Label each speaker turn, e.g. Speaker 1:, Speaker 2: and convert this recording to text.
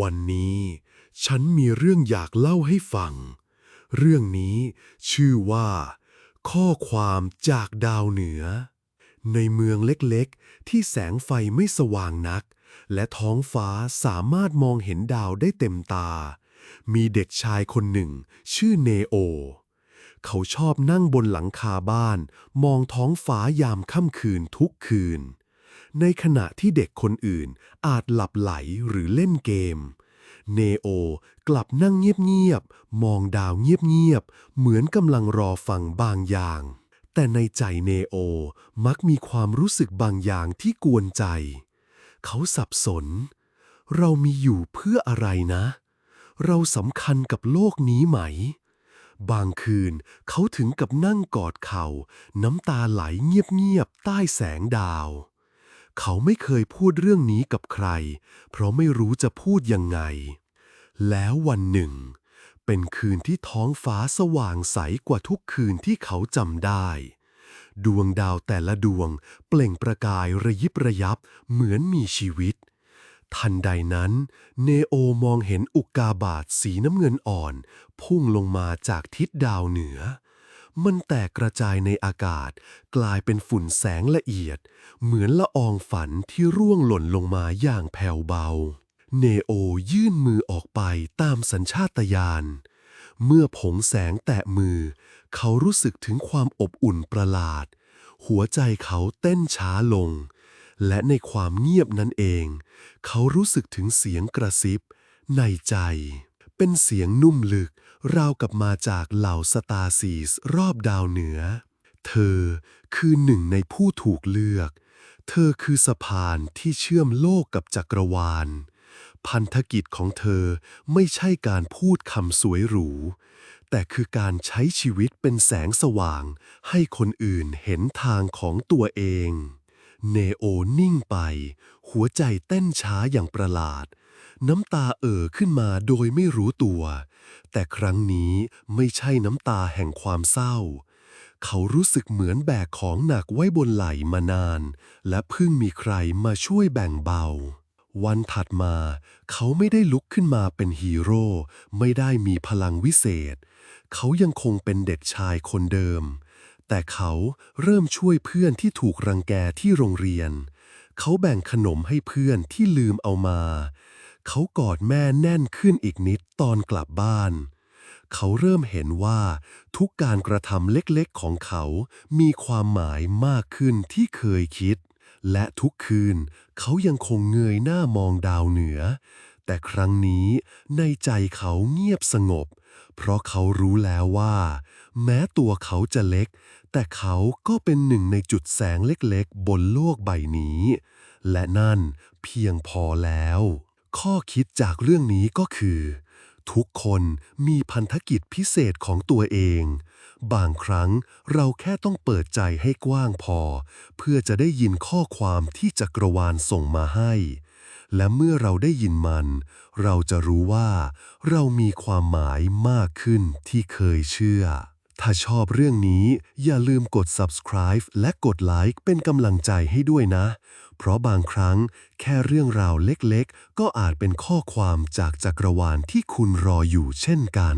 Speaker 1: วันนี้ฉันมีเรื่องอยากเล่าให้ฟัง เรื่องนี้ชื่อว่า ข้อความจากดาวเหนือ ในเมืองเล็กๆ ที่แสงไฟไม่สว่างนัก และท้องฟ้าสามารถมองเห็นดาวได้เต็มตา มีเด็กชายคนหนึ่ง ชื่อเนโอ เขาชอบนั่งบนหลังคาบ้าน มองท้องฟ้ายามค่ำคืนทุกคืน ในขณะที่เด็กคนอื่นอาจหลับไหลหรือเล่นเกม เนโอกลับนั่งเงียบๆ มองดาวเงียบๆ เหมือนกำลังรอฟังบางอย่าง แต่ในใจเนโอมักมีความรู้สึกบางอย่างที่กวนใจ เขาสับสน เรามีอยู่เพื่ออะไรนะ เราสำคัญกับโลกนี้ไหมบางคืนเขาถึงกับนั่งกอดเข่า น้ำตาไหลเงียบๆ ใต้แสงดาว เขาไม่เคยพูดเรื่องนี้กับใคร เพราะไม่รู้จะพูดยังไง แล้ววันหนึ่ง เป็นคืนที่ท้องฟ้าสว่างใสกว่าทุกคืนที่เขาจำได้ ดวงดาวแต่ละดวงเปล่งประกายระยิบระยับเหมือนมีชีวิต ทันใดนั้น เนโอมองเห็นอุกกาบาตสีน้ำเงินอ่อน พุ่งลงมาจากทิศดาวเหนือ มันแตกกระจายในอากาศ กลายเป็นฝุ่นแสงละเอียด เหมือนละอองฝันที่ร่วงหล่นลงมาอย่างแผ่วเบา เนโอยื่นมือออกไปตามสัญชาตญาณ เมื่อผงแสงแตะมือ เขารู้สึกถึงความอบอุ่นประหลาด หัวใจเขาเต้นช้าลง และในความเงียบนั้นเอง เขารู้สึกถึงเสียงกระซิบในใจ เป็นเสียงนุ่มลึก ราวกับมาจากเหล่าสตาร์ซีสรอบดาวเหนือ เธอคือหนึ่งในผู้ถูกเลือก เธอคือสะพานที่เชื่อมโลกกับจักรวาล พันธกิจของเธอไม่ใช่การพูดคำสวยหรู แต่คือการใช้ชีวิตเป็นแสงสว่าง ให้คนอื่นเห็นทางของตัวเอง เนโอนิ่งไป หัวใจเต้นช้าอย่างประหลาด น้ำตาเอ่อขึ้นมาโดยไม่รู้ตัว แต่ครั้งนี้ไม่ใช่น้ำตาแห่งความเศร้า เขารู้สึกเหมือนแบกของหนักไว้บนไหล่มานาน และเพิ่งมีใครมาช่วยแบ่งเบา วันถัดมา เขาไม่ได้ลุกขึ้นมาเป็นฮีโร่ ไม่ได้มีพลังวิเศษ เขายังคงเป็นเด็กชายคนเดิม แต่เขาเริ่มช่วยเพื่อนที่ถูกรังแกที่โรงเรียน เขาแบ่งขนมให้เพื่อนที่ลืมเอามา เขากอดแม่แน่นขึ้นอีกนิดตอนกลับบ้าน เขาเริ่มเห็นว่าทุกการกระทำเล็กๆของเขา มีความหมายมากขึ้นที่เคยคิด และทุกคืน เขายังคงเงยหน้ามองดาวเหนือ แต่ครั้งนี้ในใจเขาเงียบสงบ เพราะเขารู้แล้วว่า แม้ตัวเขาจะเล็ก แต่เขาก็เป็นหนึ่งในจุดแสงเล็กๆ บนโลกใบนี้ และนั่นเพียงพอแล้ว ข้อคิดจากเรื่องนี้ก็คือ ทุกคนมีพันธกิจพิเศษของตัวเอง บางครั้งเราแค่ต้องเปิดใจให้กว้างพอ เพื่อจะได้ยินข้อความที่จักรวาลส่งมาให้ และเมื่อเราได้ยินมัน เราจะรู้ว่า เรามีความหมายมากขึ้นที่เคยเชื่อ ถ้าชอบเรื่องนี้อย่าลืมกด subscribe และกดไลค์เป็นกำลังใจให้ด้วยนะ เพราะบางครั้งแค่เรื่องราวเล็กๆ ก็อาจเป็นข้อความจากจักรวาลที่คุณรออยู่เช่นกัน